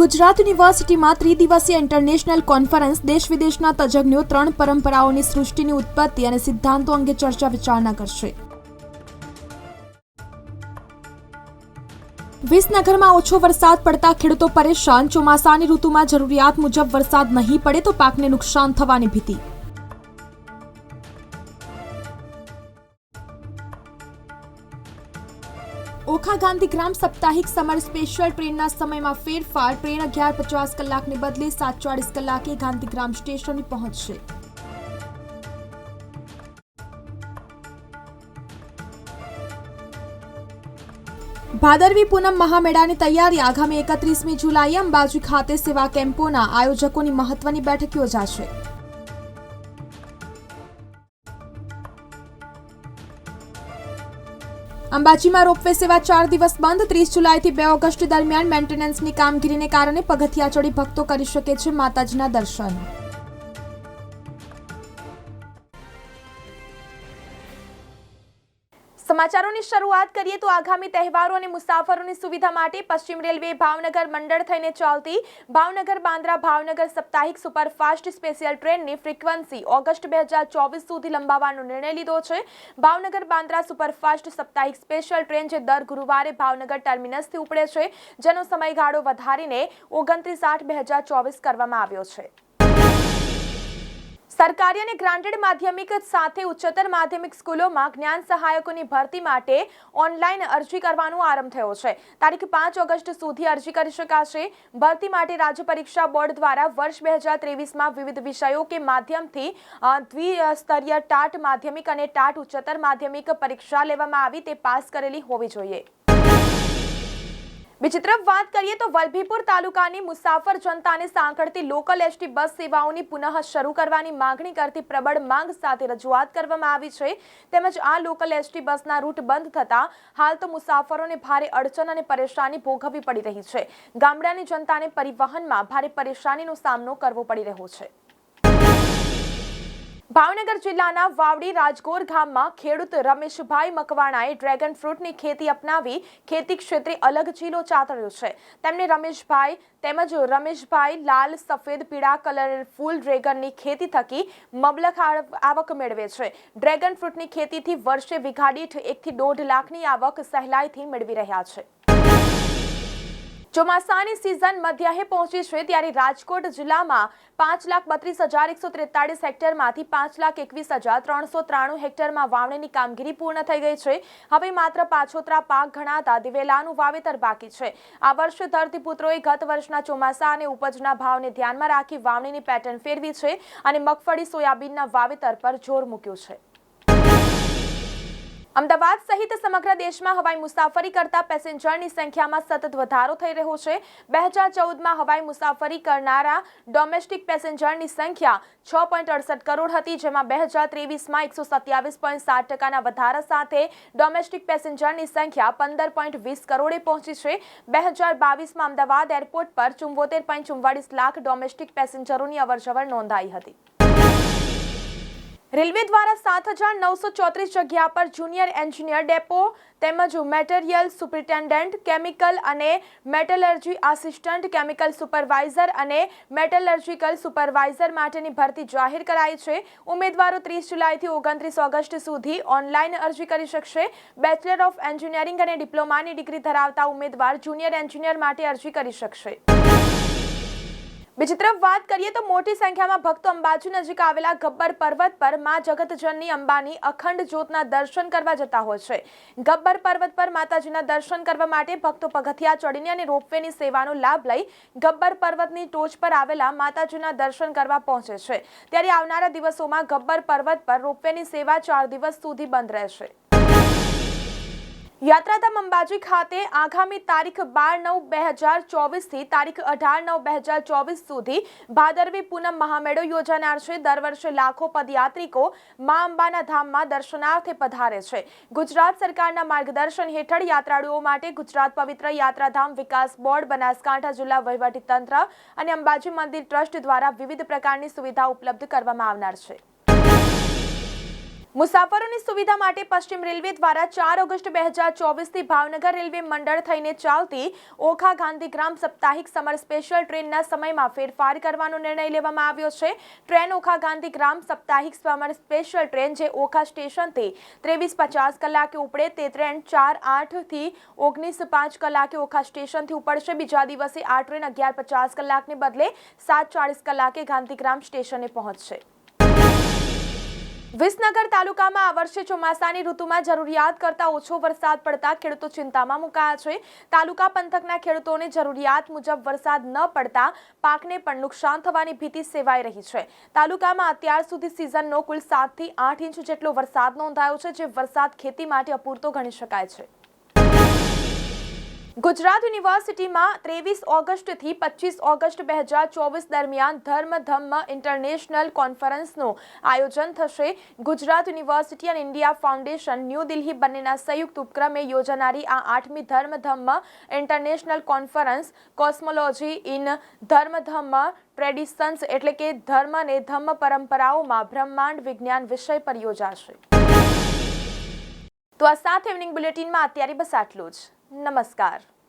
ગુજરાત યુનિવર્સિટીમાં ત્રિદિવસીય international conference દેશ વિદેશના તજજ્ઞો ત્રણ પરંપરાઓની સૃષ્ટિની ઉત્પત્તિ અને સિદ્ધાંતો અંગે ચર્ચા વિચારણા કરશે. વિસનગરમાં ઓછો વરસાદ પડતા ખેડૂતો પરેશાન, ચોમાસાની ઋતુમાં જરૂરિયાત મુજબ વરસાદ નહીં પડે તો પાકને નુકસાન થવાની ભીતિ. ઓખા ગાંધીગ્રામ સાપ્તાહિક સમર સ્પેશિયલ ટ્રેનના સમયમાં ફેરફાર. ટ્રેન અગિયાર પચાસ કલાકને બદલે સાત ચાળીસ કલાકે ગાંધીગ્રામ સ્ટેશને પહોંચશે. ભાદરવી પૂનમ મહામેળાની તૈયારી આગામી એકત્રીસમી જુલાઈએ અંબાજી ખાતે સેવા કેમ્પોના આયોજકોની મહત્વની બેઠક યોજાશે. અંબાજીમાં રોપવે સેવા ચાર દિવસ બંધ. ત્રીસ જુલાઈથી બે ઓગસ્ટ દરમિયાન મેન્ટેનન્સની કામગીરીને કારણે પગથિયા ચડી ભક્તો કરી શકે છે માતાજીના દર્શન. સમાચારોની શરૂઆત કરીએ તો આગામી તહેવારો અને મુસાફરોની સુવિધા માટે પશ્ચિમ રેલવે ભાવનગર મંડળ થઈને ચાલતી ભાવનગર બાંદ્રા ભાવનગર સાપ્તાહિક સુપરફાસ્ટ સ્પેશિયલ ટ્રેનની ફ્રીક્વન્સી ઓગસ્ટ બે હજાર ચોવીસ સુધી લંબાવવાનો નિર્ણય લીધો છે. ભાવનગર બાંદ્રા સુપરફાસ્ટ સાપ્તાહિક સ્પેશિયલ ટ્રેન જે દર ગુરુવારે ભાવનગર ટર્મિનસથી ઉપડે છે, જેનો સમયગાળો વધારીને ઓગણત્રીસ આઠ બે હજાર ચોવીસ કરવામાં આવ્યો છે. સરકારી અને ગ્રાન્ટેડ માધ્યમિક સાથે ઉચ્ચતર માધ્યમિક સ્કૂલોમાં જ્ઞાન સહાયકોની ભરતી માટે ઓનલાઈન અરજી કરવાનો આરંભ થયો છે. તારીખ પાંચ ઓગસ્ટ સુધી અરજી કરી શકાશે. ભરતી માટે રાજ્ય પરીક્ષા બોર્ડ દ્વારા વર્ષ બે હજાર ત્રેવીસમાં વિવિધ વિષયો કે માધ્યમથી દ્વિસ્તરીય ટાટ માધ્યમિક અને ટાટ ઉચ્ચતર માધ્યમિક પરીક્ષા લેવામાં આવી તે પાસ કરેલી હોવી જોઈએ. બીજી તરફ વાત કરીએ તો વલભીપુર તાલુકાની મુસાફર જનતાને સાંકળતી લોકલ એસટી બસ સેવાઓની પુનઃ શરૂ કરવાની માંગણી કરતી પ્રબળ માંગ સાથે રજૂઆત કરવામાં આવી છે. તેમજ આ લોકલ એસટી બસના રૂટ બંધ થતા હાલ તો મુસાફરોને ભારે અડચણ અને પરેશાની ભોગવવી પડી રહી છે. ગામડાની જનતાને પરિવહનમાં ભારે પરેશાનીનો સામનો કરવો પડી રહ્યો છે. ભાવનગર જિલ્લાના વાવડી રાજગોર ગામમાં ખેડૂત રમેશભાઈ મકવાણાએ ડ્રેગન ફ્રૂટની ખેતી અપનાવી ખેતી ક્ષેત્રે અલગ ચીલો ચાતર્યો છે. તેમણે રમેશભાઈ તેમજ રમેશભાઈ લાલ, સફેદ, પીળા કલર ફૂલ ડ્રેગનની ખેતી થકી મબલખ આવક મેળવે છે. ડ્રેગન ફ્રૂટની ખેતીથી વર્ષે વિઘાડીઠ એકથી દોઢ લાખની આવક સહેલાઈથી મેળવી રહ્યા છે. ચોમાસાની સિઝન મધ્યાહે પહોંચી છે ત્યારે રાજકોટ જિલ્લામાં પાંચ લાખ બત્રીસ હજાર એકસો ત્રેતાળીસ હેક્ટરમાંથી પાંચ લાખ એકવીસ હજાર ત્રણસો ત્રાણું હેક્ટરમાં વાવણીની કામગીરી પૂર્ણ થઈ ગઈ છે. હવે માત્ર પાછોતરા પાક ગણાતા દિવેલાનું વાવેતર બાકી છે. આ વર્ષે ધરતીપુત્રોએ ગત વર્ષના ચોમાસા અને ઉપજના ભાવને ધ્યાનમાં રાખી વાવણીની પેટર્ન ફેરવી છે અને મગફળી, સોયાબીનના વાવેતર પર જોર મૂક્યું છે. અમદાવાદ સહિત સમગ્ર દેશમાં હવાઈ મુસાફરી કરતા પેસેન્જરની સંખ્યામાં સતત વધારો થઈ રહ્યો છે. બે હજાર ચૌદમાં હવાઈ મુસાફરી કરનારા ડોમેસ્ટિક પેસેન્જરની સંખ્યા છ પોઈન્ટ અડસઠ કરોડ હતી, જેમાં બે હજાર ત્રેવીસમાં એકસો સત્યાવીસ પોઈન્ટ સાત ટકાના વધારા સાથે ડોમેસ્ટિક પેસેન્જરની સંખ્યા પંદર પોઈન્ટ વીસ કરોડે પહોંચી છે. બે હજાર બાવીસમાં અમદાવાદ એરપોર્ટ પર ચુંબોતેર પોઈન્ટ ચુમ્વાળીસ લાખ ડોમેસ્ટિક પેસેન્જરોની અવરજવર નોંધાઈ હતી. રેલવે દ્વારા સાત હજાર નવસો ચોત્રીસ જગ્યા પર જુનિયર એન્જિનિયર ડેપો તેમજ મેટેરિયલ સુપ્રિન્ટેન્ડન્ટ, કેમિકલ અને મેટલર્જી આસિસ્ટન્ટ, કેમિકલ સુપરવાઇઝર અને મેટલર્જિકલ સુપરવાઇઝર માટેની ભરતી જાહેર કરાઈ છે. ઉમેદવારો ત્રીસ જુલાઈથી ઓગણત્રીસ ઓગસ્ટ સુધી ઓનલાઈન અરજી કરી શકશે. બેચલર ઓફ એન્જિનિયરિંગ અને ડિપ્લોમાની ડિગ્રી ધરાવતા ઉમેદવાર જુનિયર એન્જિનિયર માટે અરજી કરી શકશે. બીજી તરફ વાત કરીએ તો મોટી સંખ્યામાં ભક્તો અંબાજી નજીક આવેલા ગબ્બર પર્વત પરમાં જગતજનની અંબાની અખંડ જ્યોતના દર્શન કરવા જતા હોય છે. ગબ્બર પર્વત પર માતાજીના દર્શન કરવા માટે ભક્તો પગથિયા ચડીને અને રોપવેની સેવાનો લાભ લઈ ગબ્બર પર્વતની ટોચ પર આવેલા માતાજીના દર્શન કરવા પહોંચે છે. ત્યારે આવનારા દિવસોમાં ગબ્બર પર્વત પર રોપવેની સેવા ચાર દિવસ સુધી બંધ રહેશે. યાત્રાધામ અંબાજી ખાતે આગામી તારીખ બાર નવ બે હજાર ચોવીસથી તારીખ અઢાર નવ બે હજાર ચોવીસ સુધી ભાદરવી પૂનમ મહામેળો યોજાનાર છે. દર વર્ષે લાખો પદયાત્રિકો મા અંબાના ધામમાં દર્શનાર્થે પધારે છે. ગુજરાત સરકારના માર્ગદર્શન હેઠળ યાત્રાળુઓ માટે ગુજરાત પવિત્ર યાત્રાધામ વિકાસ બોર્ડ, બનાસકાંઠા જિલ્લા વહીવટીતંત્ર અને અંબાજી મંદિર ટ્રસ્ટ દ્વારા વિવિધ પ્રકારની સુવિધા ઉપલબ્ધ કરવામાં આવનાર છે. મુસાફરોની સુવિધા માટે પશ્ચિમ રેલવે દ્વારા ચાર ઓગસ્ટ બે હજાર ચોવીસથી ભાવનગર રેલવે મંડળ થઈને ચાલતી ઓખા ગાંધીગ્રામ સાપ્તાહિક સમર સ્પેશિયલ ટ્રેનના સમયમાં ફેરફાર કરવાનો નિર્ણય લેવામાં આવ્યો છે. ટ્રેન ઓખા ગાંધીગ્રામ સાપ્તાહિક સમર સ્પેશિયલ ટ્રેન જે ઓખા સ્ટેશનથી ત્રેવીસ પચાસ કલાકે ઉપડે તે ટ્રેન ચાર આઠથી ઓગણીસ પાંચ કલાકે ઓખા સ્ટેશનથી ઉપડશે. બીજા દિવસે આ ટ્રેન અગિયાર પચાસ કલાકને બદલે સાત ચાળીસ કલાકે ગાંધીગ્રામ સ્ટેશને પહોંચશે. વિસનગર તાલુકામાં આ વર્ષે ચોમાસાની ઋતુમાં જરૂરિયાત કરતાં ઓછો વરસાદ પડતા ખેડૂતો ચિંતામાં મુકાયા છે. તાલુકા પંથકના ખેડૂતોને જરૂરિયાત મુજબ વરસાદ ન પડતા પાકને પણ નુકસાન થવાની ભીતિ સેવાઈ રહી છે. તાલુકામાં અત્યાર સુધી સિઝનનો કુલ સાતથી આઠ ઇંચ જેટલો વરસાદ નોંધાયો છે, જે વરસાદ ખેતી માટે અપૂરતો ગણી શકાય છે. ગુજરાત યુનિવર્સિટીમાં ત્રેવીસ ઓગસ્ટથી પચીસ ઓગસ્ટ બે હજાર ચોવીસ દરમિયાન ધર્મ ધમ્મ ઇન્ટરનેશનલ કોન્ફરન્સનું આયોજન થશે. ગુજરાત યુનિવર્સિટી અને ઇન્ડિયા ફાઉન્ડેશન ન્યૂ દિલ્હી બંનેના સંયુક્ત ઉપક્રમે યોજાનારી આ આઠમી Dharma Dhamma international conference, cosmology in Dharma Dhamma traditions એટલે કે ધર્મ અને ધમ્મ પરંપરાઓમાં બ્રહ્માંડ વિજ્ઞાન વિષય પર યોજાશે. તો આ સાત ઇવનિંગ બુલેટિનમાં અત્યારે બસ આટલું જ. નમસ્કાર.